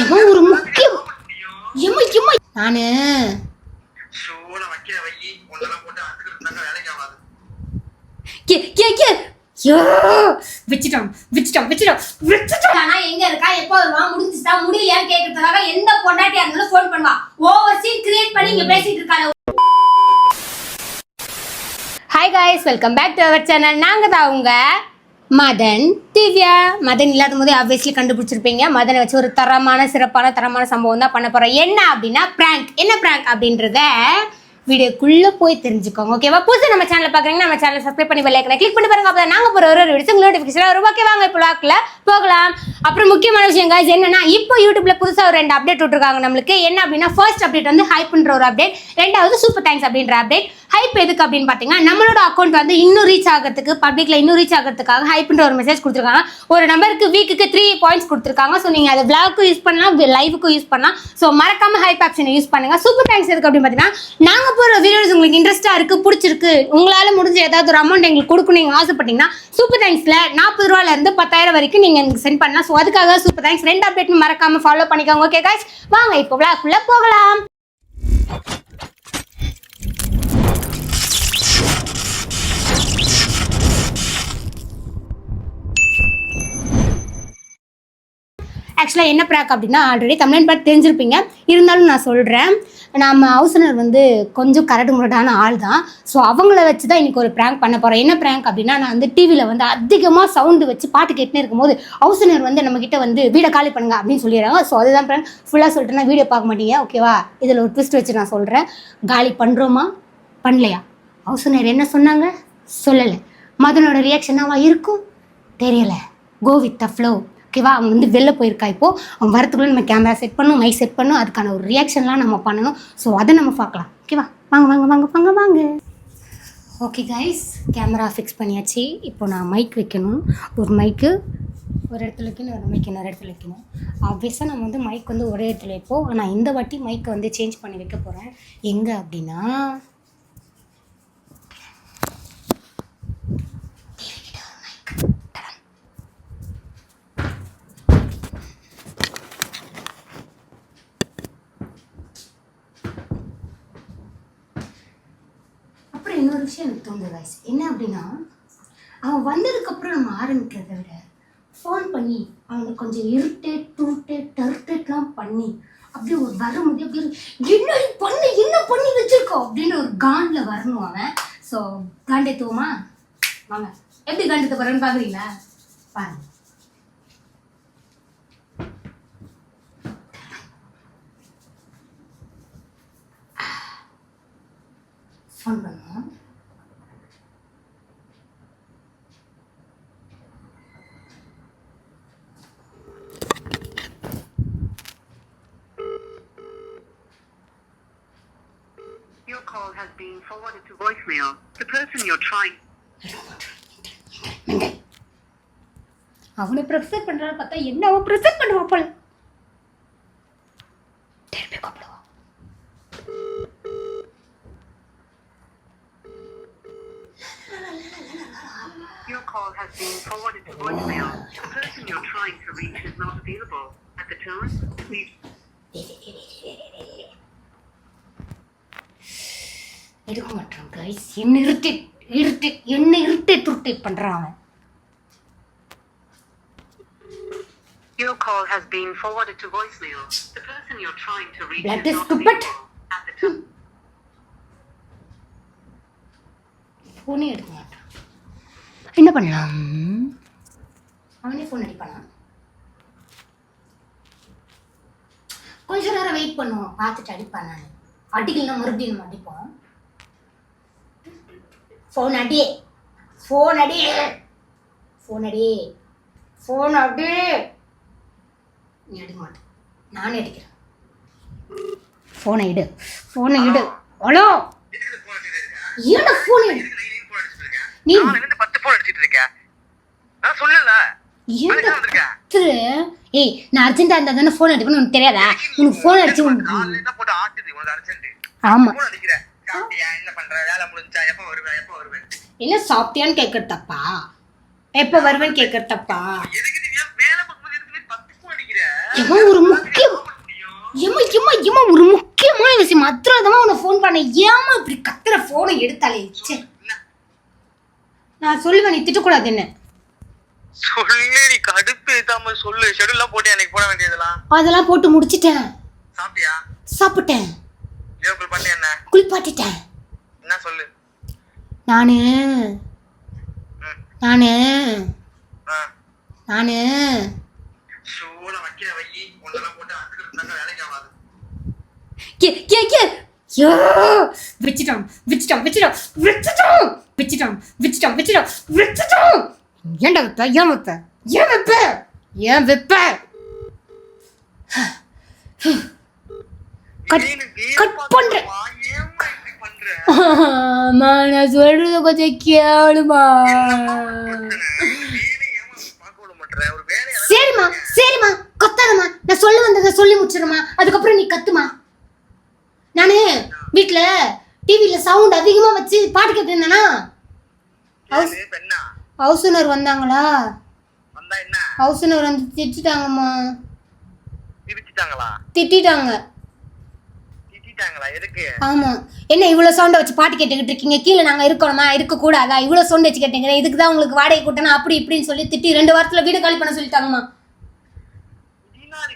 எம்மா ஒரு முக்கியம். எம்மா எம்மா. நானு. சோல வைக்கிற வை உன்னெல்லாம் போட்டு அத்துக்கிட்டு இருந்தாங்க வேலைக்கு ஆகாது கே கே கே. யோ வச்சிட்டோம் வச்சிட்டோம் வச்சிட்டோம் வச்சிட்டோம் ஆனா எங்க இருக்கா? எப்போ வருவா? முடிஞ்சுட்டா முடியலையான்னு கேட்கறதுக்காக எந்த பொண்டாட்டியா இருந்தாலும் ஃபோன் பண்ணுவா. ஓவர் சீன் கிரியேட் பண்ணி இங்க பேசிட்டு இருக்காங்க hi guys welcome back to our channel நாங்கள் தான் உங்க மதன் திவ்யா. மதன் இல்லாத போதே ஆப்வியஸ்லி கண்டுபிடிச்சிருப்பீங்க. மதனை வச்சு ஒரு தரமான சிறப்பான தரமான சம்பவம் தான் பண்ண போகிறோம் என்ன அப்படின்னா ப்ராங்க் என்ன ப்ராங்க் அப்படின்றத வீடியோக்குள்ளே போய் தெரிஞ்சுக்கோங்க ஓகேவா புதுசு நம்ம சேனல் பார்க்குறீங்கன்னா நம்ம சேனல் சப்ஸ்கிரைப் பண்ணி பெல் கிளிக் பண்ணி பாருங்க. அப்போ நாங்கள் போகிற ஒரு வீடியோஸ் நோட்டிஃபிகேஷன் வரும். ஓகே வாங்க இப்போ லாக்கில் போகலாம். அப்புறம் முக்கியமான விஷயம் காய்ஸ் என்னன்னா இப்போ யூடியூப்ல புதுசாக ஒரு ரெண்டு அப்டேட் விட்டுருக்காங்க நம்மளுக்கு. என்ன அப்படின்னா ஃபர்ஸ்ட் அப்டேட் வந்து ஹைப்ன்ற ஒரு அப்டேட் ரெண்டாவது சூப்பர் தேங்க்ஸ் அப்படின்ற அப்டேட் ஹைப் எதுக்கு அப்படின்னு பார்த்தீங்கன்னா நம்மளோட அக்கௌண்ட் வந்து இன்னும் ரீச் ஆகிறதுக்கு பப்ளிக்ல இன்னும் ரீச் ஆகிறதுக்காக ஹைப்ன்ற ஒரு மெசேஜ் கொடுத்துருக்காங்க. ஒரு நம்பருக்கு வீக்குக்கு த்ரீ பாயிண்ட்ஸ் கொடுத்துருக்காங்க. ஸோ நீங்கள் அதை விளாக்கும் யூஸ் பண்ணலாம் லைவுக்கும் யூஸ் பண்ணலாம். ஸோ மறக்காம ஹைப் ஆப்ஷனை யூஸ் பண்ணுங்க. சூப்பர் தேங்க்ஸ் எதுக்கு அப்படின்னு பார்த்தீங்கன்னா நாங்கள் போகிற வீடியோஸ் உங்களுக்கு இன்ட்ரெஸ்ட்டாக இருக்குது பிடிச்சிருக்கு உங்களால் முடிஞ்ச ஏதாவது ஒரு அமௌண்ட் எங்களுக்கு கொடுக்கணும் நீங்கள் ஆசைப்பட்டீங்கன்னா சூப்பர் தேங்க்ஸில் நாற்பது ரூபால இருந்து பத்தாயிரம் வரைக்கும் நீங்கள் எனக்கு சென்ட் பண்ணலாம். ஸோ அதுக்காக சூப்பர் தேங்க்ஸ் ரெண்டு அப்டேட் மறக்காம ஃபாலோ பண்ணிக்கோங்க. ஓகே காய்ஸ் வாங்க இப்போ விளாக்குள்ளே போகலாம். ஆக்சுவலாக என்ன ப்ராக் அப்படின்னா ஆல்ரெடி தமிழன் பாட்டு தெரிஞ்சிருப்பீங்க. இருந்தாலும் நான் சொல்கிறேன் நம்ம ஹவுசனர் வந்து கொஞ்சம் கரடு முரடான ஆள் தான் ஸோ அவங்கள வச்சு தான் இன்றைக்கி ஒரு ப்ராங்க் பண்ண போகிறேன் என்ன ப்ராங்க் அப்படின்னா நான் வந்து டிவியில் வந்து அதிகமாக சவுண்டு வச்சு பாட்டு கேட்டுனே இருக்கும்போது ஹவுசனர் வந்து நம்மக்கிட்ட வந்து வீடை காலி பண்ணுங்க அப்படின்னு சொல்லிடுறாங்க. ஸோ அதுதான் ப்ராங்க் ஃபுல்லாக சொல்லிட்டேன்னா வீடியோ பார்க்க மாட்டீங்க. ஓகேவா இதில் ஒரு ட்விஸ்ட் வச்சு நான் சொல்கிறேன் காலி பண்ணுறோமா பண்ணலையா? ஹவுசனர் என்ன சொன்னாங்க? சொல்லலை. மதனோட ரியாக்ஷனாவா இருக்கும்? தெரியலை. கோ வித் த ஃப்ளோ ஓகேவா? அவன் வந்து வெளில போயிருக்கா இப்போ. அவன் வரத்துக்குள்ளே நம்ம கேமரா செட் பண்ணும் மைக் செட் பண்ணும் அதுக்கான ஒரு ரியாக்ஷன்லாம் நம்ம பண்ணணும். ஸோ அதை நம்ம பார்க்கலாம். ஓகேவா? வாங்க வாங்க வாங்க வாங்க வாங்க. ஓகே கைஸ் கேமரா ஃபிக்ஸ் பண்ணியாச்சு. இப்போ நான் மைக் வைக்கணும். ஒரு மைக்கு ஒரு இடத்துல வைக்கணும் ஒரு மைக் இன்னொரு இடத்துல வைக்கணும். ஆப்வியஸாக நம்ம வந்து மைக் வந்து ஒரே இடத்துல வைப்போம். ஆனால் இந்த வாட்டி மைக்கை வந்து சேஞ்ச் பண்ணி வைக்க போகிறேன் எங்கே அப்படின்னா அப்புறம் இன்னொரு விஷயம் எனக்கு என்ன அப்படின்னா அவன் வந்ததுக்கப்புறம் நம்ம ஆரம்பிக்கிறத விட ஃபோன் பண்ணி அவனை கொஞ்சம் இருட்டேட் டூட்டேட் டர்டேட்லாம் பண்ணி அப்படியே ஒரு வரும்போது அப்படியே என்ன நீ பண்ணு என்ன பண்ணி வச்சிருக்கோம்? அப்படின்னு ஒரு காண்டில் வரணும் அவன். ஸோ காண்டேத்துவோமா வாங்க. எப்படி காண்டத்தை போகிறேன்னு பார்க்குறீங்களா? பாருங்க. ஃபோன் பண்ணுவோம் Your call has been forwarded to voicemail. The person you're trying அவனை ப்ரெசர் பண்ணுறான்னு பார்த்தா என்ன அவன் ப்ரெசர் பண்ணுவான் போல பண்றான்? அவன் Your call has been forwarded to voicemail. The person you're trying to reach That is stupid. ஃபோனே எடுக்க மாட்டான். என்ன பண்ணலாம்? அவனே ஃபோன் அடிப்பானா? கொஞ்ச நேரம் வெயிட் பண்ணுவோம். பார்த்துட்டு அடிப்பான் நான். அடிக்கலாம் மறுபடியும் நம்ம அடிப்போம். ஃபோன் அடி ஃபோன் அடி. ஃபோன் அடி. ஃபோன் அடி. நீ அடிக்க மாட்டேன் நானே அடிக்கிறேன். ஃபோனை இடு. ஃபோனை இடு. ஹலோ. இருக்க ஏன்டா ஃபோன் எடு இருக்க நீ பத்து போன் அடிச்சிட்டு இருக்கேன். நான் சொல்லல. ஏய் நான் அர்ஜென்ட்டா இருந்தா தானே ஃபோன் எடுக்கணும் உனக்கு தெரியாதா? உனக்கு ஃபோன் அடிச்சு அர்ஜென்ட் ஆமா. என்ன பண்ற? வேலை முடிஞ்சா எப்ப வருவேன் எப்ப வருவேன் என்ன சாப்பிட்டியான்னு கேட்கறது தப்பா? எப்போ வருவேன்னு கேட்கறது தப்பா? ஏமா ஒரு முக்கியம் ஏமா ஏமா ஏமா ஒரு முக்கியமான விஷயம். அத்திராதமா உன்னை ஃபோன் பண்ண. ஏமா இப்படி கத்துற ஃபோனை எடுத்தாலே? சே நான் சொல்லுவேன் நீ திட்டக்கூடாது என்ன? சொல்லு கடுப்பு ஏத்தாம சொல்லு. ஷெட்யூல்லாம் போட்டு எனக்கு போட வேண்டியதெல்லாம்? அதெல்லாம் போட்டு முடிச்சிட்டேன். சாப்பிட்டியா? சாப்பிட்டேன். குளிப்பாட்டிட்டேன். என்ன சொல்லு? நானு. நானு. நானு. விச்சிட்டோம் விச்சிட்டோம் விச்சிட்டோம் விச்சிட்டோம் விச்சிட்டோம் விச்சிட்டோம் விச்சிட்டோம் விச்சிட்டோம் ஏன்டா வைப்ப? ஏன் வைப்ப? ஏன் வைப்ப? ஏன் வைப்ப? கட் கட் பண்றேன். ஆமா நான் சொல்றது கொஞ்சம் கேளுமா. சரிம்மா சரிம்மா. கத்தாதம்மா. நான் சொல்ல வந்ததை சொல்லி முடிச்சிடுமா அதுக்கப்புறம் நீ கத்துமா நானு வீட்டுல டிவியில சவுண்ட் அதிகமா வச்சு பாட்டு கேட்டிருந்தேனா? ஹவுஸ் ஓனர் வந்தாங்களா? ஹவுஸ் ஓனர் வந்து திட்டிட்டாங்கம்மா. திட்டிட்டாங்க. ஆமா. என்ன இவ்வளவு சவுண்டை வச்சு பாட்டு கேட்டுக்கிட்டு இருக்கீங்க? கீழே நாங்க இருக்கணுமா? இருக்க கூடாதா இவ்வளவு சவுண்ட் வச்சு கேட்டீங்க இதுக்கு தான் உங்களுக்கு வாடகை கூட்டணும். அப்படி இப்படின்னு சொல்லி திட்டி ரெண்டு வாரத்துல வீடு காலி பண்ண சொல்லிட்டாங்கம்மா.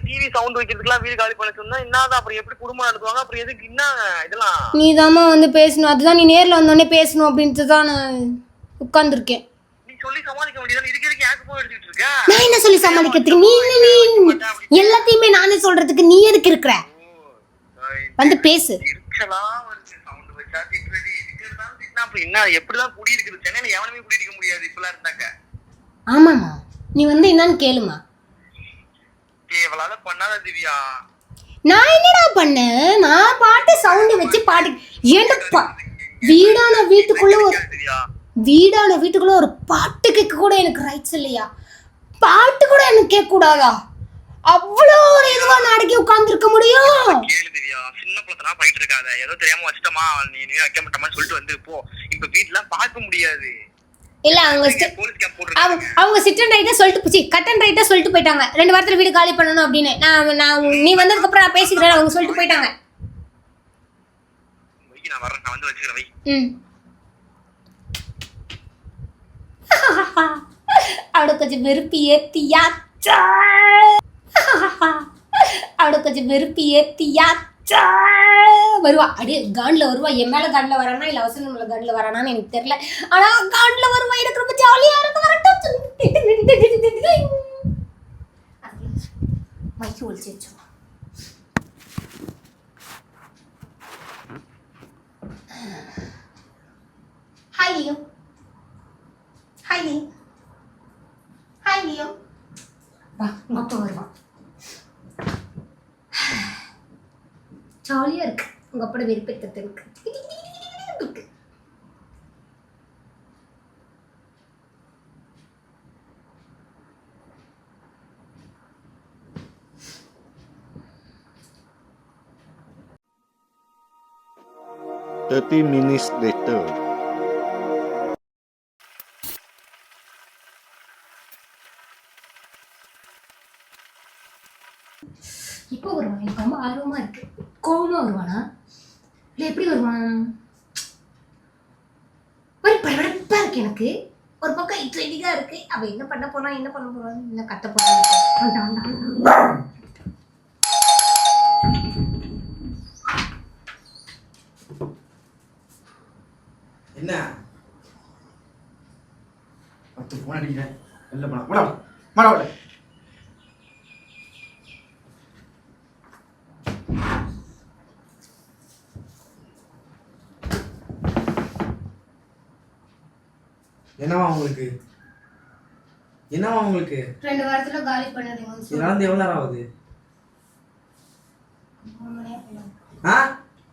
டிவி சவுண்ட் வைக்கிறதுக்குலாம் வீடு காலி பண்ண சொன்னா என்னதான் அப்புறம் எப்படி குடும்பம் நடத்துவாங்க? அப்புறம் எதுக்கு என்ன இதெல்லாம்? நீ வந்து பேசணும். அதுதான் நீ நேர்ல வந்தோடனே பேசணும் அப்படின்ட்டு தான் நான் உட்கார்ந்துருக்கேன். நீ சொல்லி சமாளிக்க வேண்டியது இதுக்கு எதுக்கு யாருக்கு போய் எடுத்துக்கிட்டு இருக்க? நான் என்ன சொல்லி சமாளிக்கிறதுக்கு நீ எல்லாத்தையுமே நானே சொல்றதுக்கு நீ எதுக்கு இருக்கிற? வந்து பேசு. ஆமாமா நீ வந்து என்னன்னு கேளுமா நான் என்னடா பண்ணேன்? நான் பாட்டு சவுண்ட் வச்சு பாட்டு ஏன்டா வீடான வீட்டுக்குள்ள ஒரு வீடான வீட்டுக்குள்ள ஒரு பாட்டு கேட்க கூட எனக்கு ரைட்ஸ் இல்லையா? பாட்டு கூட எனக்கு கேட்க கூடாதா அவ்வளோ ஒரு இதுவா நான் அடக்கி உட்கார்ந்துருக்க முடியும்? கேளு திவ்யா சின்ன பிள்ளைத்தனா போயிட்டு இருக்காத ஏதோ தெரியாம வச்சிட்டமா? நீ இனிமே வைக்க மாட்டோமான்னு சொல்லிட்டு வந்து போ. இப்ப வீட்டுலாம் பார்க்க முடியாது. இல்ல அவங்க அவங்க போட்டுருக்காங்க. அவங்க சிட் அண்ட் ரைட்டா சொல்லிட்டு போச்சு. கட் அண்ட் ரைட்டா சொல்லிட்டு போயிட்டாங்க. ரெண்டு வாரத்துல வீடு காலி பண்ணணும் அப்படின்னு. நான் நான் நீ வந்ததுக்கு அப்புறம் நான் பேசிக்கிறேன். அவங்க சொல்லிட்டு போயிட்டாங்க. நான் வரேன் நான் வந்து வச்சுக்கிறேன் வை. ம். அவட கொஞ்சம் வெறுப்பு ஏத்தியாச்சா அவனை கொஞ்சம் வெறுப்பு ஏத்தியா? வருவா. அப்படியே கான்ல வருவா. என் மேல கான்ல வரானா? இல்ல அவசரம் மேல கான்ல வரானான்னு எனக்கு தெரியல. ஆனா கான்ல வருவா. எனக்கு ரொம்ப ஜாலியா இருக்கு. வரட்டும். மைக்கு ஒழிச்சு வச்சுருவா hi Leo hi Leo hi Leo வா மொத்தம் வருவான் ஜாலியாக இருக்கு உங்கள் அப்பட வெறுப்பேற்றது இருக்கு. Thirty minutes later. இப்போ வருவான். எனக்கு ரொம்ப ஆர்வமாக இருக்குது கோபமாக வருவானா? இல்லை எப்படி வருவான்? ஒரு படபடப்பாக இருக்கு எனக்கு. ஒரு பக்கம் இட்ரெடிக்காக இருக்குது அவள் என்ன பண்ண போகிறான் என்ன பண்ண போகிறான் என்ன கத்த போகிறான் என்ன? பத்து ஃபோன் அடிக்கிறேன். வெளில போனா மேடம் மேடம் என்னவா உங்களுக்கு? ரெண்டு வாரத்துல காலி பண்ணிடுங்கன்னு சொல்லி இதெல்லாம் எவ்வளோ நேரம் ஆகுது? ஆ?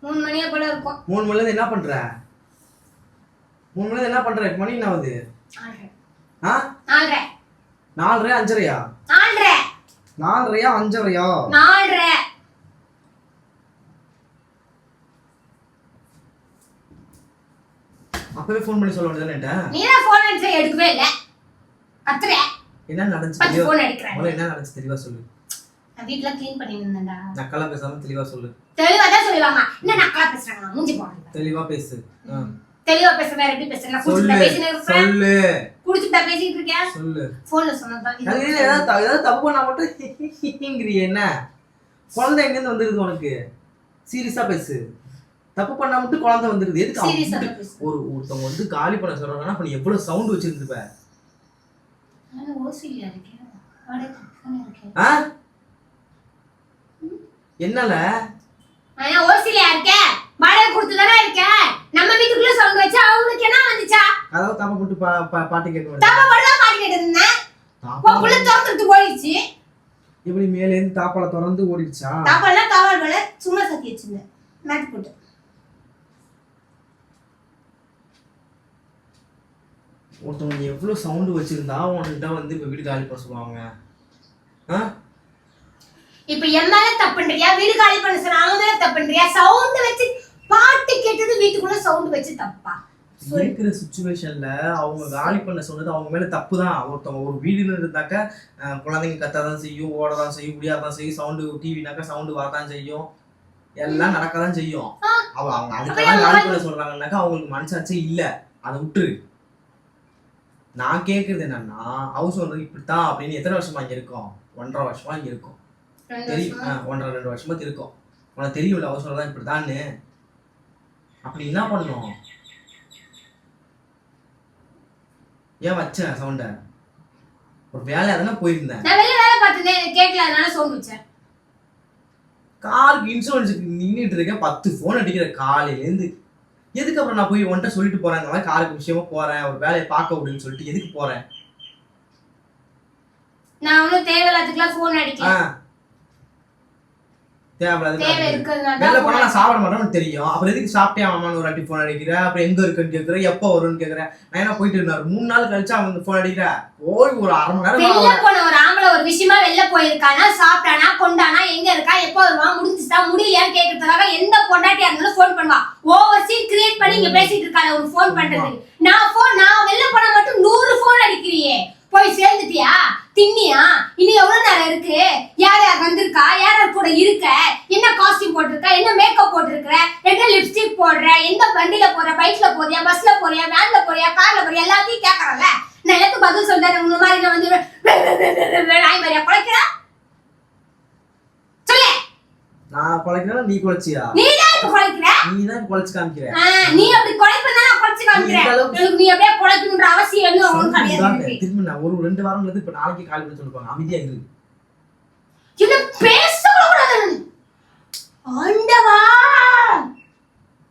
மூணு மணியா போல இருக்கும். மூணு மணிலேருந்து என்ன பண்ற? மூணு மணிலேருந்து என்ன பண்ற? மணி என்ன ஆகுது? நாலரை. ஆ? நாலரை. நாலரை அஞ்சரையா? நாலரை. நாலரையா அஞ்சரையா? நாலரை. அப்பவே ஃபோன் பண்ணி சொல்ல வேண்டியதானே நீ தான் ஃபோன் எடுக்கவே இல்லை. என்ன நடந்துச்சு அடிக்கிறாங்க. என்ன நடந்துச்சு தெளிவா சொல்லு. நான் வீட்டுல க்ளீன் பண்ணி இருந்தேன்டா நக்கலா பேசாம தெளிவா சொல்லு. தெளிவா தான் சொல்லுவாங்க. என்ன நக்கலா பேசுறாங்க? மூஞ்சி போடுறேன் தெளிவா பேசு. ஆ. தெளிவா பேச வேற எப்படி பேசுறேன் நான் சொல்லு. பேசிட்டு இருக்கேன். போன்ல இது. ஏதாவது தப்பு பண்ணா மட்டும் என்ன? குழந்தை எங்கேருந்து வந்துருது உனக்கு? சீரியஸா பேசு. தப்பு பண்ணா மட்டும் குழந்தை வந்துருது. எதுக்கு. ஒரு ஒருத்தவங்க வந்து காலி பண்ண சொல்றாங்கன்னா அப்ப நீ எவ்வளவு சவுண்ட் வச்சிருந்துப்ப நான் ஓசிலியா இருக்கேன் வாடகை தானே இருக்கேன் ஆ என்னல? ஆனா ஓசிலியா இருக்கேன் வாடகை கொடுத்து தானே இருக்கேன் நம்ம வீட்டுக்குள்ள சவுண்ட் வச்சா அவங்களுக்கு என்ன வந்துச்சா? கதவை தாப்ப போட்டு பா- பா- பாட்டு கேட்க தாப்பா மட்டும் தான் மாட்டிக்கிட்டு இருந்தேன் உன் புள்ள திறந்துட்டு போயிடுச்சு. எப்படி மேல இருந்து தாப்பால திறந்து ஓடிடுச்சா? தாப்பாலாம் தாவால் மேல சும்மா சத்தி வச்சிருந்தேன். போட்டு. ஒருத்தவங்க எவ்வளவு சவுண்ட் வச்சிருந்தா உன்கிட்ட வந்து இப்ப வீடு காலி பண்ண சொல்லுவாங்க? ஆ? இப்ப என் மேல தப்புன்றியா வீடு காலி பண்ண சொன்ன அவங்க மேல தப்புன்றியா சவுண்ட் வச்சு பாட்டு கேட்டது வீட்டுக்குள்ள சவுண்ட் வச்சு தப்பா? இருக்கிற சுச்சுவேஷன்ல அவங்க காலி பண்ண சொன்னது அவங்க மேல தப்பு தான் ஒருத்தவங்க ஒரு வீடுன்னு இருந்தாக்க குழந்தைங்க கத்தாதான் செய்யும் ஓடதான் செய்யும் முடியாதான் செய்யும் சவுண்டு டிவினாக்கா சவுண்டு வரதான் செய்யும். எல்லாம் நடக்கதான் செய்யும். அவ அவங்க அதுக்கெல்லாம் காலி பண்ண சொல்றாங்கன்னாக்கா அவங்களுக்கு மனசாட்சி இல்ல. அதை விட்டுரு. நான் கேக்குறது என்னன்னா ஹவுஸ் ஓனர் இப்படித்தான் அப்படின்னு எத்தனை வருஷமா இங்க இருக்கோம்? ஒன்றரை வருஷமா இங்க இருக்கும். தெரியும் ஒன்றரை ரெண்டு வருஷமா இருக்கும். உனக்கு தெரியும்ல அவசரம் தான் இப்படிதான்னு அப்படி என்ன பண்ணும்? ஏன் வச்சேன் சவுண்ட ஒரு வேலையா தானே போயிருந்தேன். நான் வெளில வேலை பார்த்துருந்தேன் எனக்கு கேட்கல அதனால சவுண்ட் வச்சேன். காருக்கு இன்சூரன்ஸுக்கு நின்றுட்டு இருக்கேன். பத்து ஃபோன் அடிக்கிற காலையில இருந்து எதுக்கு அப்புறம் நான் போய் உன்கிட்ட சொல்லிட்டு போறேன்? இந்த மாதிரி காருக்கு விஷயமா போறேன். ஒரு வேலையை பார்க்க அப்படின்னு சொல்லிட்டு எதுக்கு போறேன்? நான் ஒன்றும் தேவையில்லாதுக்குலாம் ஃபோன் ஆ. வெளில போனா நான் சாப்பிட மாட்டேன்னு தெரியும். அப்புறம் எதுக்கு சாப்பிட்டே அம்மான்னு ஒரு வாட்டி ஃபோன் அடிக்கிற? அப்புறம் எங்க இருக்குன்னு கேக்குற? எப்போ வரும்னு கேக்குற? நான் என்ன போயிட்டு இருந்தாரு? மூணு நாள் கழிச்சு அவன் ஃபோன் அடிக்கிற. ஓய் ஒரு அரை மணி நேரம் வெளில ஆகும். போன ஒரு ஆம்பளை ஒரு விஷயமா வெளில போயிருக்கானா சாப்பிட்டானா கொண்டானா எங்க இருக்கா எப்போ வருவா முடிஞ்சுட்டா முடியலையான்னு கேக்குறதுக்காக எந்த பொண்டாட்டியா இருந்தாலும் ஃபோன் பண்ணுவா. ஓவர் சீன் கிரியேட் பண்ணி இங்க பேசிட்டு இருக்காங்க ஒரு ஃபோன் பண்றது நான் ஃபோன் நான் வெளில போனா மட்டும் நூறு ஃபோன் அடிக்கிறியே. போய் சேர்ந்துட்டியா திண்ணியா இன்னும் எவ்வளவு நேரம் இருக்கு யார் யார் வந்திருக்கா யார் யார் கூட இருக்க என்ன காஸ்டியூம் போட்டிருக்க என்ன மேக்கப் போட்டிருக்கிற என்ன லிப்ஸ்டிக் போடுற எந்த வண்டியில போற பைக்ல போறியா பஸ்ல போறியா வேன்ல போறியா கார்ல போறியா எல்லாத்தையும் கேட்கறல நான் எனக்கு பதில் சொல்றேன் உங்க மாதிரி நான் வந்து நாய் மாதிரியா குழைக்கிறேன் நான் குலைக்கிறேன் நீ குலைச்சியா? நீ தான் இப்ப குழைக்கிற நீ தான் குலைச்சு காமிக்கிற நீ அப்படி குழைப்பா நான் குழைச்சு காமிக்கிறேன். எனக்கு நீ அப்படியே குழைக்கணுன்ற அவசியம் எதுவும் உனக்கு கிடையாது. திரும்ப நான் ஒரு ரெண்டு வாரம் இருந்து இப்ப நாளைக்கு கால் பண்ணி சொல்லிருப்பாங்க அமைதியா இரு. என்ன பேச கூட கூடாது. ஆண்டவா!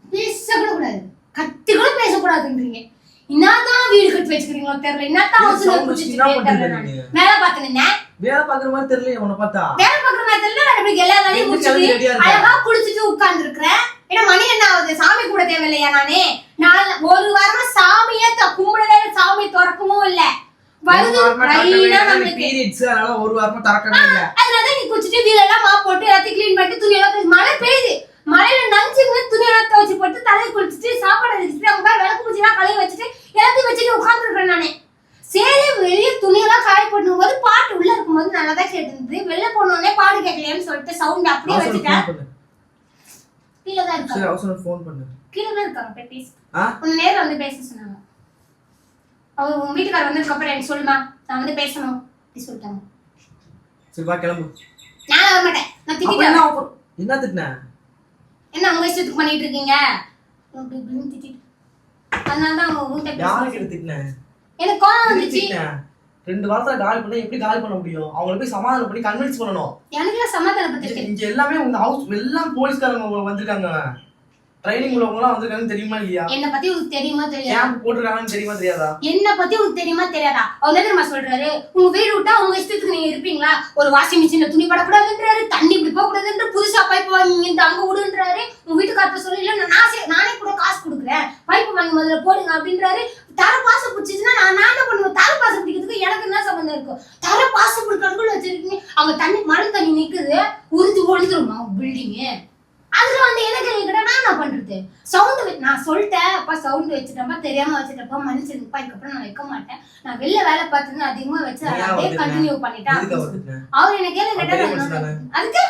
பேச கூட கூடாது கத்தி கூட பேசக்கூடாதுன்றீங்க. என்னதான் வீடு கட்டி வச்சுக்கிறீங்களோ தெரியல. என்னதான் குடிச்சிட்டு தெரியல பண்றீங்க நான். நீங்க? வேலை பாக்குற மாதிரி தெரியல உன்னை பார்த்தா. வேலை பார்க்குற மாதிரி தெரியல. நான் இப்படி எல்லா வேலையும் முடிச்சுட்டு? அழகா குளிச்சுட்டு உட்கார்ந்துருக்கிறேன். ஏன்னா மணி என்ன ஆகுது? சாமி கூட தேவையில்லையா நானே? நான் ஒரு வாரமா சாமியே கும்பிடவே சாமி திறக்கவும் இல்ல. வருது லைனா நம்மளுக்கு. பீரியட்ஸ் அதனால ஒரு வாரமா திறக்கவே இல்ல. அதனால நீ குச்சிட்டு வீடெல்லாம் மாப் போட்டு எல்லாத்தையும் க்ளீன் பண்ணிட்டு துணி எல்லாம் மழை பெய்யுது. மழையில நனைஞ்சுங்க துணி எல்லாம் துவைச்சு போட்டு தலையை குளிச்சுட்டு சாப்பாடு வச்சுட்டு அவங்க பாரு விளக்கு பூச்சி எல்லாம் கழுவி வச்சுட்டு எல்லாத்தையும் வச்சுட்டு உட்காந்துருக்கேன் நானே. சரி வெளியே துணியெல்லாம் காய போடும் போது பாட்டு உள்ள இருக்கும்போது நல்லா தான் கேட்டுருந்தது. வெளில போனோடனே பாடு கேட்கலையான்னு சொல்லிட்டு சவுண்ட் அப்படியே வச்சுட்டேன். கீழே தான் இருக்காங்க. ஃபோன் பண்ணு. கீழே தான் இருக்காங்க உன்னை நேரில் வந்து பேச சொன்னாங்க. அவர் உன் வீட்டுக்காரர் வந்ததுக்கு அப்புறம் எனக்கு சொல்லுமா. நான் வந்து பேசணும் அப்படி சொல்லிட்டாங்க. சரி வா கிளம்பு. நான் வர மாட்டேன் நான் திட்டிட்டேன். என்ன ஆகும்? என்ன உங்க இஷ்டத்துக்கு பண்ணிட்டு இருக்கீங்க? அப்படி இப்படின்னு திட்டிட்டு அதனால தான் அவங்க உங்ககிட்ட யாருக்கு பேசுறேன். திட்டின? எனக்கு கோவம் வந்துச்சு? ரெண்டு வாரத்துல கால் பண்ண எப்படி கால் பண்ண முடியும்? அவங்கள போய் சமாதானம் பண்ணி கன்வின்ஸ் பண்ணணும். எனக்குலாம் சமாதானப்பட்டிருக்கேன் இங்க எல்லாமே உங்க ஹவுஸ் எல்லாம் போலீஸ்காரங்க வந்திருக்காங்க. ட்ரைனிங் உள்ளவங்க எல்லாம் வந்திருக்காங்கன்னு தெரியுமா இல்லையா? என்னை பத்தி உங்களுக்கு தெரியுமா தெரியாதா? கேம்ப் போட்டிருக்காங்கன்னு தெரியுமா தெரியாதா? என்ன பத்தி உங்களுக்கு தெரியுமா தெரியாதா? என்ன தெரியுமா சொல்றாரு? உங்க வீடு விட்டா உங்க இஷ்டத்துக்கு நீங்க இருப்பீங்களா? ஒரு வாஷிங் மிஷின்ல துணி படக்கூடாதுன்றாரு தண்ணி இப்படி போக கூடாதுன்ற புதுசா பைப் வாங்கி இந்த அங்க விடுன்றாரு. உங்க வீட்டுக்காரத்த சொல்லி இல்ல நான் நானே கூட காசு கொடுக்குறேன். பைப் வாங்கி முதல்ல போடுங்க அப்படின்றாரு. தர பாசம் பிடிச்சிச்சுன்னா நான் நான் என்ன பண்ணுவேன்? தர பாசம் பிடிக்கிறதுக்கு எனக்கு என்ன சம்பந்தம் இருக்கும் தர பாசம் பிடிக்கிறதுக்குள்ள வச்சிருக்கீங்க. அவங்க தண்ணி மழை தண்ணி நிக்குது. உறுதி ஒழுதுருமா பில்டிங்கு அதுல வந்து என்ன கேள்வி கேட்டா நான் பண்றது? சவுண்ட் நான் சொல்லிட்டேன். அப்பா சவுண்ட் வச்சுட்டப்பா தெரியாம வச்சுட்டப்பா மன்னிச்சிருப்பா இதுக்கப்புறம் நான் வைக்க மாட்டேன். நான் வெளில வேலை பார்த்துன்னு அதிகமா வச்சு அதை? கண்டினியூ பண்ணிட்டேன்? அவர் என்ன கேள்வி கேட்டா நான் அதுக்கு?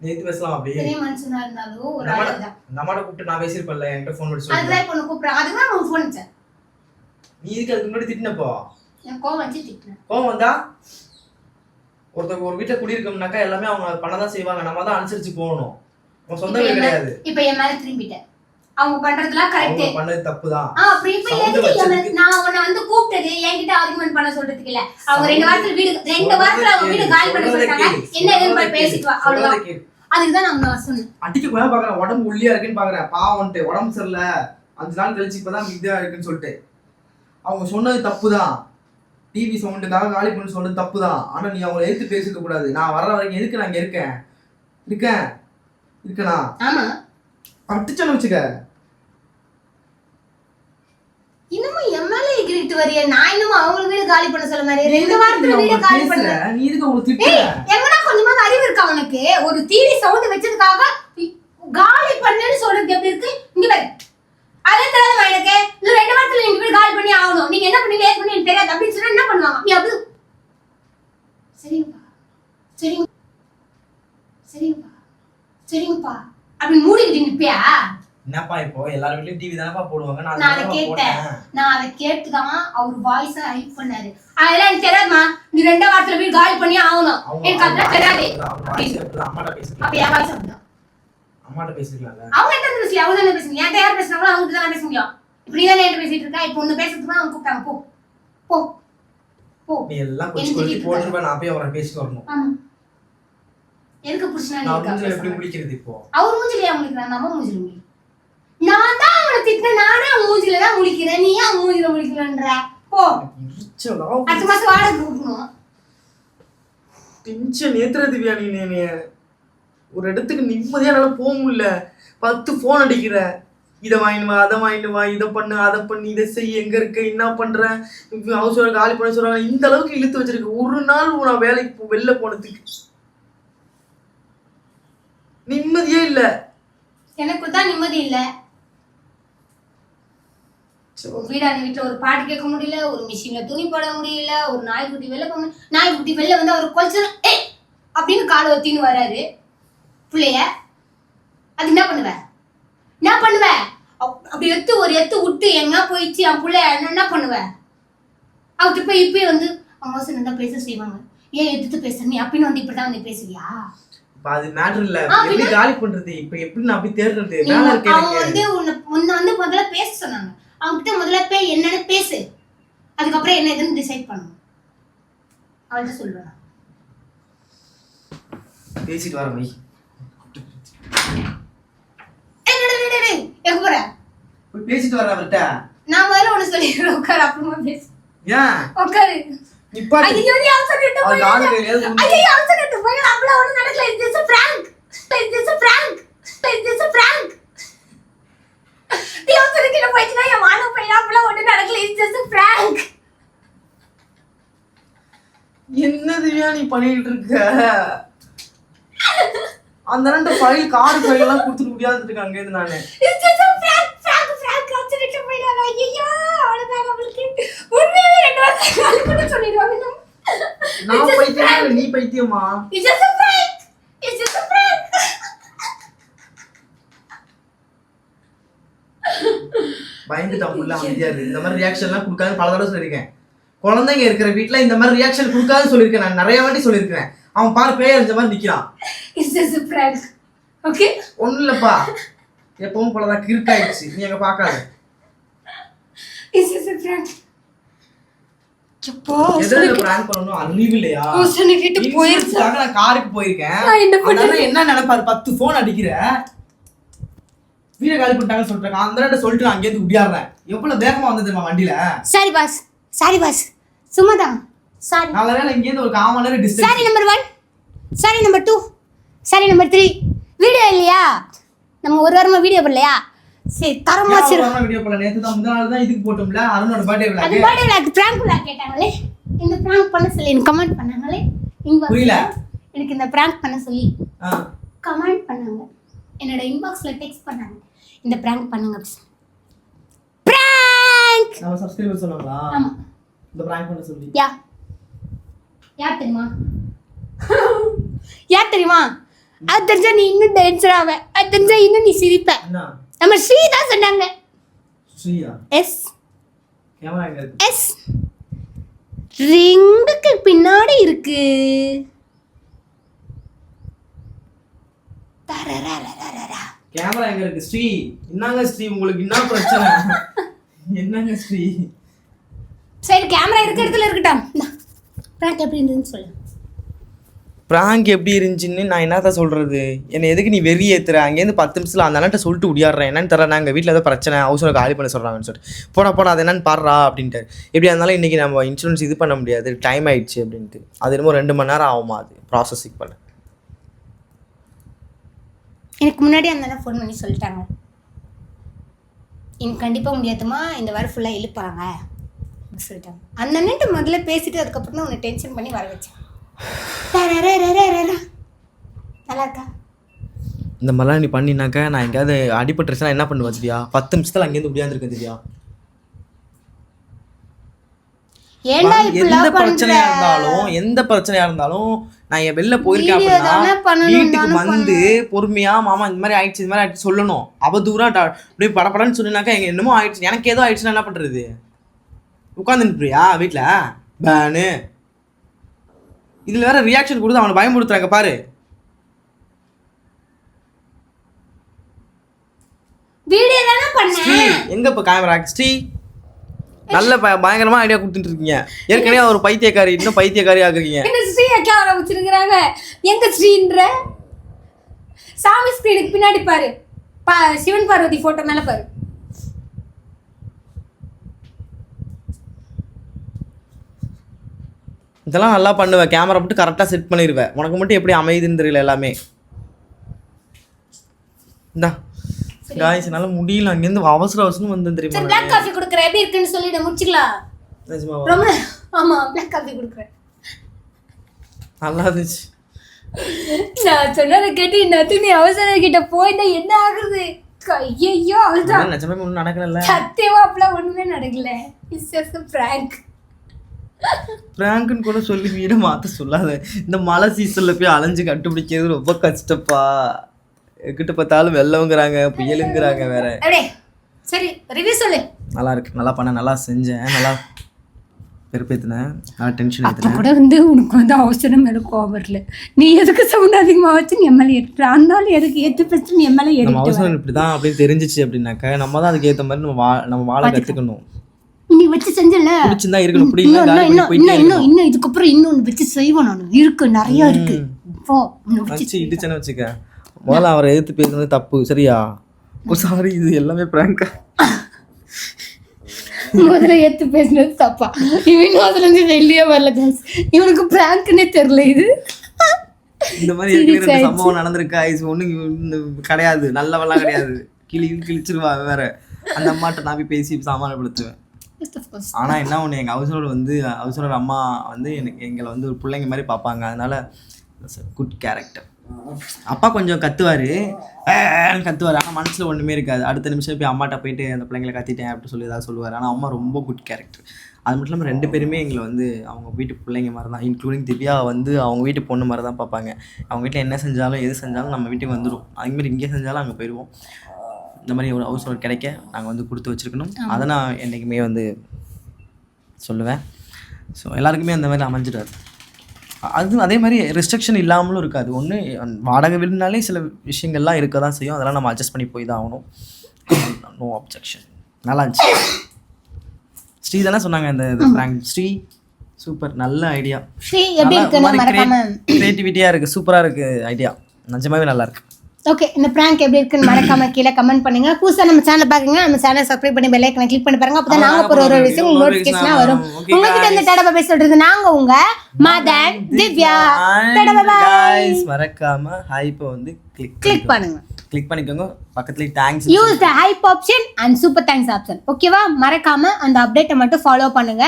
நேத்து பேசலாம் அப்படியே. பெரிய மனுஷனா இருந்தாலும் ஒரு ஆள் தான். அந்த அம்மாட்ட கூப்பிட்டு நான் பேசியிருப்பேன்ல என்கிட்ட ஃபோன் பண்ணி சொல்லி அதுதான் இப்போ ஒன்று கூப்பிடுறேன். அதுக்கு உனக்கு ஃபோன் வச்சேன். நீ இதுக்கு அதுக்கு முன்னாடி திட்டினப்போ? என் கோவம் திட்டினேன். கோவம் வந்தா? ஒருத்தவங்க ஒரு வீட்டுல குடியிருக்கோம்னாக்கா எல்லாமே அவங்க பண்ணதான் செய்வாங்க. நம்ம தான் அனுசரிச்சு போகணும். உன் சொந்த வீடு கிடையாது. இப்போ என் மேல திரும்பிட்டேன். அவங்க பண்றதுலாம் கரெக்ட் அவங்க பண்ணது தப்பு தான் ஆ அப்படி இப்ப எதுக்கு நான் உன்னை வந்து கூப்பிட்டது என்கிட்ட ஆர்குமெண்ட் பண்ண சொல்றதுக்கு இல்ல. அவங்க ரெண்டு வாரத்துல வீடு ரெண்டு வாரத்துல அவங்க வீடு காலி பண்ண சொல்லிட்டாங்க. என்ன ஏதுன்னு போய் பேசிட்டு வா அவ்வளவுதான். அதுக்கு தான் நான் சொன்னேன். அடிக்க கூட பாக்குறேன் உடம்பு ஒல்லியா இருக்குன்னு பாக்குறேன் பாவம்ட்டு உடம்பு சரியில்லை. அஞ்சு நாள் கழிச்சு இப்பதான் இதா இருக்குன்னு சொல்லிட்டு அவங்க சொன்னது தப்பு தான் டிவி சவுண்டுக்காக காலி பண்ணி சொன்னது தப்பு தான் ஆனா நீ அவங்களை எதிர்த்து பேசிக்க கூடாது. நான் வர்ற வரைக்கும் எதுக்கு நான் இங்க இருக்கேன்? இருக்கேன். இருக்கனா ஆமா. அடிச்சோன்னு வச்சுக்க. இன்னமும் என் மேல எகிரிட்டு வரிய? நான் இன்னமும் அவங்க வீடு காலி பண்ண சொல்ல மாதிரி ரெண்டு வாரத்துல வீடு காலி பண்ண பேசுற, நீ எதுக்கு அவங்க திட்டுற? எங்கன்னா கொஞ்சமாவது அறிவு இருக்கா உனக்கு? ஒரு டிவி சவுண்ட் வச்சதுக்காக காலி பண்ணுன்னு சொல்றது எப்படி இருக்கு? இங்க பாரு. அதே தெரியாதுமா எனக்கு. இன்னும் ரெண்டு வாரத்துல எங்க வீடு காலி பண்ணி ஆகணும். நீங்க என்ன பண்ணி லேட் பண்ணி எனக்கு தெரியாது. அப்படின்னு சொன்னா என்ன பண்ணுவாங்க? நீ அப்படி சரிங்கப்பா. சரிங்க சரிங்கப்பா. சரிங்கப்பா. அப்படி மூடிக்கிட்டு நிப்பியா? என்னப்பா இப்போ? எல்லார் வீட்லயும் டிவி தானப்பா போடுவாங்க? நான் அதை கேட்டேன். நான் அதை கேட்டுதான் அவர் வாய்ஸ ஹைப் பண்ணாரு. அதெல்லாம் எனக்கு தெரியாதுமா நீ ரெண்டு வாரத்துல வீடு காலி பண்ணி ஆகணும். எனக்கு அதெல்லாம் தெரியாது. அம்மாட்ட அப்ப என் வாய்ஸ் அப்படிதான் அம்மாட்ட பேசிக்கலாம்ல அவங்க என்ன பேசல அவங்க என்ன பேசுங்க என்கிட்ட யார் பேசுனாங்களோ அவங்க தான் பேச முடியும். இப்படி தான் பேசிட்டு இருக்கா? இப்போ ஒண்ணு பேசுறதுக்கு அவங்க கூப்பிட்டாங்க. போ. போ. போ. நீ எல்லாம் கொஞ்சம் போட்டுருப்ப நான் போய் அவரை பேசிட்டு வரணும். ஆமா எதுக்கு புருஷனா நீ எப்படி? முடிக்கிறது இப்போ? அவர் நம்ம மூஞ்சில நான் தான் அவனை திட்டின நானே அவன் மூஞ்சில தான் முழிக்கிறேன் நீ ஏன் மூஞ்சில முழிக்கிறன்ற போ. அடுத்த மாசம் வாடகை கொடுக்கணும். டென்ஷன். ஏத்துற திவ்யா நீ என்னைய ஒரு இடத்துக்கு நிம்மதியா என்னால போக முடியல. பத்து ஃபோன் அடிக்கிற. இதை வாங்கிட்டு வா அதை வாங்கிட்டு வா இதை பண்ணு அதை பண்ணு இதை செய் எங்க இருக்க என்ன பண்ற? ஹவுஸ் ஓனர் காலி பண்ண சொல்றாங்க. இந்த அளவுக்கு இழுத்து வச்சிருக்கு. ஒரு நாள் நான் வேலைக்கு வெளில போனதுக்கு. நிம்மதியே இல்ல. எனக்கு தான் நிம்மதி இல்ல. வீடான வீட்டுல ஒரு பாட்டு கேட்க முடியல ஒரு மிஷின்ல துணி போட முடியல ஒரு நாய்க்குட்டி வெளில போக நாய்க்குட்டி வெளில வந்து அவர் கொஞ்சம் ஏ அப்படின்னு காலை ஒத்தின்னு வராரு. பிள்ளைய அது என்ன பண்ணுவ? என்ன பண்ணுவ? அப்- அப்படி எத்து ஒரு எத்து விட்டு எங்க போயிடுச்சு என் பிள்ளைய? என்ன பண்ணுவ? அவர்கிட்ட போய் இப்பயே வந்து அவங்க சொன்னா பேச செய்வாங்க. ஏன் எதிர்த்து பேசுற? நீ அப்படின்னு வந்து இப்படிதான் வந்து பேசுவியா? அது மேட்டர் இல்ல. எப்படி காலி பண்றது? இப்ப எப்படி நான் போய் தேடுறது? வேலை மொ- இருக்கு அவங்க வந்து உன்னை உன்னை வந்து முதல்ல பேச சொன்னாங்க. அவங்க கிட்ட முதல்ல போய் என்னன்னு பேசு. அதுக்கப்புறம் என்ன எதுன்னு டிசைட் பண்ணணும் அவள்கிட்ட சொல்லுவேன் பேசிட்டு வரேன் வை. எங்க போற? போய் பேசிட்டு வரேன் அவர்கிட்ட நான் முதல்ல ஒண்ணு சொல்லிடுறேன். உட்காரு அப்புறமா பேசு. ஏன்? உட்காரு. ஐயோ நீ. ஐயோ பண்ணிட்டு இருக்க? அந்த ரெண்டு ஃபைல் கார்டு ஃபைல் எல்லாம் கொடுத்துட்டு முடியாது இருக்காங்க இது நானு. ஐயையோ, அவ்வளவுதான் நம்மளுக்கு. உண்மையாவே நான் பைத்தியம் நீ பைத்தியமா It's just a prank. It's just a prank. பயந்துட்டான் புள்ள அமைதியா இருக்கு இந்த மாதிரி ரியாக்ஷன்லாம் கொடுக்காது பல தடவை சொல்லியிருக்கேன் குழந்தைங்க இருக்கிற வீட்ல இந்த மாதிரி ரியாக்ஷன் கொடுக்காதுன்னு சொல்லியிருக்கேன் நான் நிறைய வாட்டி சொல்லியிருக்கேன் அவன் பாரு பேய் அறிஞ்ச மாதிரி நிக்கிறான் It's just a prank. Okay? ஒண்ணும் இல்லப்பா எப்பவும் போலதான் கிறுக்காயிடுச்சு நீ அங்க பாக்காத It's just a prank. என்ன நினைப்பாரு? பத்து போன் அடிக்கிற. வீட காலி பண்ணிட்டாங்கன்னு சொல்றாங்க அந்த சொல்லிட்டு நான் அங்கேயிருந்து உடியாடுறேன் எவ்வளவு வேகமா வந்தது வண்டியில? சாரி பாஸ் சாரி பாஸ் சும்மாதான். சாரி நல்ல வேலை இங்கேருந்து ஒரு காமன் நேரம் distance sorry number one sorry number two sorry number three video இல்லையா? நம்ம ஒரு வாரமா வீடியோ பண்ணலையா சரி தரமா சரி வீடியோ போல நேத்து தான் முதல் நாள் தான் இதுக்கு போட்டோம்ல அருணோட பர்த்டே அது விழாக்கு பர்த்டே விளாக் பிராங்க் விளாக் கேட்டாங்களே? இந்த பிராங்க் பண்ண சொல்லி எனக்கு கமெண்ட் பண்ணாங்களே? இங்க புரியல. எனக்கு இந்த பிராங்க் பண்ண சொல்லி. கமெண்ட் பண்ணாங்க. என்னோட இன்பாக்ஸ்ல டெக்ஸ்ட் பண்ணாங்க. இந்த prank பண்ணுங்க. Prank! நம்ம சப்ஸ்கிரைபர் சொன்னாங்களா ஆமா. இந்த பிராங்க் பண்ண சொல்லி. யா. யார் தெரியுமா? யார் தெரியுமா? அது தெரிஞ்சா நீ இன்னும் டென்ஷன் ஆவ அது தெரிஞ்சா இன்னும் நீ சிரிப்ப. நம்ம ஸ்ரீ தான் சொன்னாங்க. ஸ்ரீயா? எஸ். எஸ் ரிங்குக்கு பின்னாடி இருக்கு. கேமரா எங்க இருக்கு? ஸ்ரீ என்னங்க ஸ்ரீ உங்களுக்கு என்ன பிரச்சனை என்னங்க ஸ்ரீ சரி கேமரா இருக்க. இடத்துல இருக்கட்டும் பிராங்க் எப்படி இருந்ததுன்னு சொல்லு ப்ராங்க் எப்படி இருந்துச்சுன்னு நான் என்னத்த சொல்கிறது என்னை எதுக்கு நீ வெறி ஏற்றுற அங்கேருந்து பத்து நிமிஷத்தில் அந்த அண்ணன்ட்ட சொல்லிட்டு உடியாடுறேன் என்னன்னு தரேன் நாங்கள் வீட்டில் ஏதோ பிரச்சனை அவசரம் காலி பண்ண சொல்கிறாங்கன்னு சொல்லிட்டு. போடா போடா அது என்னன்னு பாடுறா அப்படின்ட்டு எப்படியா இருந்தாலும் இன்றைக்கி நம்ம இன்சூரன்ஸ் இது பண்ண முடியாது. டைம் ஆயிடுச்சு அப்படின்ட்டு. அது என்னமோ ரெண்டு மணி நேரம் ஆகுமா அது? ப்ராசஸிங் பண்ண. எனக்கு முன்னாடி அந்த அண்ணன் ஃபோன் பண்ணி சொல்லிட்டாங்க. எனக்கு கண்டிப்பாக முடியாதுமா இந்த வாரம் ஃபுல்லாக இழுப்பாங்க. சொல்லிட்டாங்க. அந்த அண்ணன்ட்டு முதல்ல பேசிட்டு அதுக்கப்புறம் தான் உன்னை டென்ஷன் பண்ணி வர வச்சேன். நல்லா இருக்கா இந்த மாதிரிலாம் நீ பண்ணினாக்கா நான் எங்கேயாவது அடிபட்டுருச்சுன்னா என்ன பண்ணுவேன் திவ்யா? பத்து நிமிஷத்தில் அங்கேருந்து முடியாந்துருக்கேன் திவ்யா. எந்த பிரச்சனையா இருந்தாலும் எந்த பிரச்சனையா இருந்தாலும் நான் என் வெளில போயிருக்கேன் அப்படின்னா வீட்டுக்கு வந்து பொறுமையா மாமா இந்த மாதிரி ஆயிடுச்சு இந்த மாதிரி ஆயிடுச்சு சொல்லணும். அவ தூரம் அப்படியே படப்படன்னு சொன்னாக்கா எங்க என்னமோ ஆயிடுச்சு எனக்கு ஏதோ ஆயிடுச்சுன்னா என்ன பண்றது? உட்காந்துருப்பியா வீட்ல? பேனு இதுல வேற ரியாக்ஷன் கொடுத்து அவனை பயமுறுத்துறாங்க பாரு. வீடியோ தானே பண்ணேன். எங்க இப்ப கேமரா ஸ்ரீ நல்ல பயங்கரமா ஐடியா கொடுத்துட்டு இருக்கீங்க. ஏற்கனவே ஒரு பைத்தியக்காரி இன்னும் பைத்தியக்காரி ஆகுறீங்க என்ன ஸ்ரீ கேமரா வச்சிருக்கிறாங்க? எங்க ஸ்ரீன்ற? சாமி ஸ்கிரீனுக்கு பின்னாடி பாரு. சிவன் பார்வதி போட்டோ மேல பாரு. இதெல்லாம் நல்லா பண்ணுவேன் கேமரா மட்டும் கரெக்டாக செட் பண்ணிடுவேன் உனக்கு மட்டும் எப்படி அமையுதுன்னு தெரியல எல்லாமே. இந்தா. காய்ஸ் என்னால முடியல. அங்கேருந்து அவசர அவசரம் வந்து தெரியுமா பிளாக் காஃபி கொடுக்குறேன். எப்படி இருக்குன்னு சொல்லிட்டு முடிச்சுக்கலாம்? ரொம்ப ஆமா பிளாக் காஃபி கொடுக்குறேன். நல்லா இருந்துச்சு. நான் சொன்னதை கேட்டு இந்த நீ அவசர கிட்ட போயிட்டா என்ன ஆகுது ஐயோ அதெல்லாம் நிஜமே ஒன்றும் நடக்கல சத்தியமா அப்படிலாம் ஒண்ணுமே நடக்கல. இட்ஸ் ஜஸ்ட் பிராங்க் பிராங்க்னு கூட சொல்லி வீடு மாற்ற சொல்லாத. இந்த மழை சீசனில் போய் அலைஞ்சு கண்டுபிடிக்கிறது ரொம்ப கஷ்டப்பா. எங்கிட்ட பார்த்தாலும் வெள்ளவங்கிறாங்க புயலுங்கிறாங்க வேற. சரி ரிவ்யூ சொல்லு. நல்லா இருக்கு. நல்லா பண்ண நல்லா செஞ்சேன். நல்லா பெருப்பேத்தினேன். நல்லா டென்ஷன் ஏற்றினேன் கூட வந்து உனக்கு வந்து அவசரம் மேலே கோவம் வரல. நீ எதுக்கு சவுண்ட் அதிகமாக வச்சு நீ எம்எல்ஏ ஏற்றுற இருந்தாலும் எதுக்கு ஏற்று நீ எம்எல்ஏ ஏறிட்டு அவசரம் இப்படி தான் அப்படின்னு தெரிஞ்சிச்சு அப்படின்னாக்கா நம்ம தான் அதுக்கு ஏற்ற மாதிரி நம்ம வா நம்ம வாழ கற்றுக்கணும் வச்சு செஞ்சல பிடிச்சிருந்தா இருக்கணும் பிடிக்கல இன்னும் இன்னும் இன்னும் இன்னும் இதுக்கப்புறம் இன்னொன்று வச்சு செய்வோம் நான். இருக்கு நிறைய இருக்கு. போ இன்னும் வச்சு இடிச்சேன்னு வச்சுக்க. முதல்ல அவரை எதிர்த்து பேசுனது தப்பு சரியா? சாரி இது எல்லாமே பிராங்கா முதல்ல ஏத்து பேசினது தப்பா. இவனும் அதுல இருந்து வெளியே வரல guys. இவனுக்கு பிராங்க்னே தெரியல இது. இந்த மாதிரி ரெண்டு சம்பவம் நடந்திருக்கா இது ஒன்றும் கிடையாது நல்லவெல்லாம் கிடையாது. கிளி கிழிச்சிருவா வேற. அந்த அம்மாட்ட நான் போய் பேசி சமாதானப்படுத்துவேன் ஆனா என்ன ஒன்று எங்க அவசரம் வந்து அவசரம் அம்மா வந்து எனக்கு எங்களை வந்து ஒரு பிள்ளைங்க மாதிரி பார்ப்பாங்க. அதனால குட் கேரக்டர் அப்பா கொஞ்சம் கத்துவாரு. "ஏன்னு கத்துவாரு. ஆனா மனசுல ஒண்ணுமே இருக்காது. அடுத்த நிமிஷம் போய் அம்மாட்ட போயிட்டு அந்த பிள்ளைங்களை கத்திட்டேன் அப்படின்னு சொல்லி ஏதாவது சொல்லுவார். ஆனா அம்மா ரொம்ப குட் கேரக்டர் அது மட்டும் இல்லாமல் ரெண்டு பேருமே எங்களை வந்து அவங்க வீட்டு பிள்ளைங்க மாதிரி தான். இன்க்ளூடிங் திவ்யா வந்து அவங்க வீட்டு பொண்ணு மாதிரி தான் பார்ப்பாங்க. அவங்க வீட்டில் என்ன செஞ்சாலும் எது செஞ்சாலும் நம்ம வீட்டுக்கு வந்துடும் அதுமாரி இங்கே செஞ்சாலும் அங்கே போயிடுவோம் இந்த மாதிரி ஒரு ஹவுஸ் ஒர்க் கிடைக்க நாங்கள் வந்து கொடுத்து வச்சிருக்கணும். அதை நான் என்றைக்குமே வந்து சொல்லுவேன். ஸோ எல்லாருக்குமே அந்த மாதிரி அமைஞ்சிடாது. அது அதே மாதிரி ரெஸ்ட்ரிக்ஷன் இல்லாமலும் இருக்காது. ஒன்று வாடகை வீடுனாலே சில விஷயங்கள்லாம் இருக்க தான் செய்யும். அதெல்லாம் நம்ம அட்ஜஸ்ட் பண்ணி போய் தான் ஆகணும். நோ அப்ஜெக்ஷன் நல்லா இருந்துச்சு. ஸ்ரீ தானே சொன்னாங்க இந்த. ஸ்ரீ சூப்பர் நல்ல ஐடியா கிரியேட்டிவிட்டியாக இருக்குது சூப்பராக இருக்குது ஐடியா நிஜமாவே நல்லா இருக்கு. ஓகே இந்த பிராங்க் எப்படி இருக்குன்னு மறக்காம கீழே கமெண்ட் பண்ணுங்க. புதுசா நம்ம சேனல் பாக்குங்க நம்ம சேனல் சப்ஸ்கிரைப் பண்ணி பெல் ஐக்கனை கிளிக் பண்ணி பாருங்க. அப்பதான் நாங்க போற ஒரு விஷயம் நோட்டிபிகேஷனா வரும். உங்ககிட்ட இந்த டடபா பேச சொல்றது நாங்க உங்க மதன் திவ்யா. டடபா மறக்காம ஹைப்பை வந்து கிளிக் கிளிக் பண்ணுங்க. கிளிக் பண்ணிக்கோங்க. பக்கத்துலேயே thanks use the hype option and super thanks option ஓகேவா மறக்காம அந்த அப்டேட்டை மட்டும் ஃபாலோ பண்ணுங்க.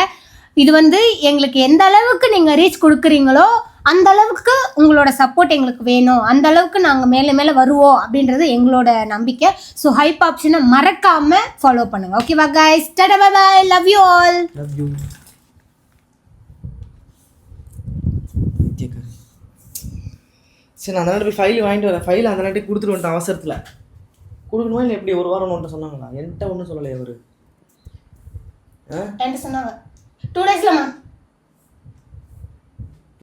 இது வந்து எங்களுக்கு எந்த அளவுக்கு நீங்க ரீச் கொடுக்குறீங்களோ அந்த அளவுக்கு உங்களோட சப்போர்ட் எங்களுக்கு வேணும். அந்த அளவுக்கு நாங்கள் மேலே மேலே வருவோம் அப்படின்றது எங்களோட நம்பிக்கை. ஸோ ஹைப் ஆப்ஷனை மறக்காம ஃபாலோ பண்ணுங்க. ஓகேவா guys tata bye love you all love you சரி நான் அந்த நாட்டு போய் ஃபைல் வாங்கிட்டு வரேன். ஃபைல் அந்த நாட்டுக்கு கொடுத்துட்டு வந்துட்டேன் அவசரத்தில். கொடுக்கணுமா இல்லை எப்படி? ஒரு வாரம் ஒன்று சொன்னாங்களா? என்கிட்ட ஒன்றும் சொல்லலையே அவரு. சொன்னாங்க. டூ டேஸ்லம்மா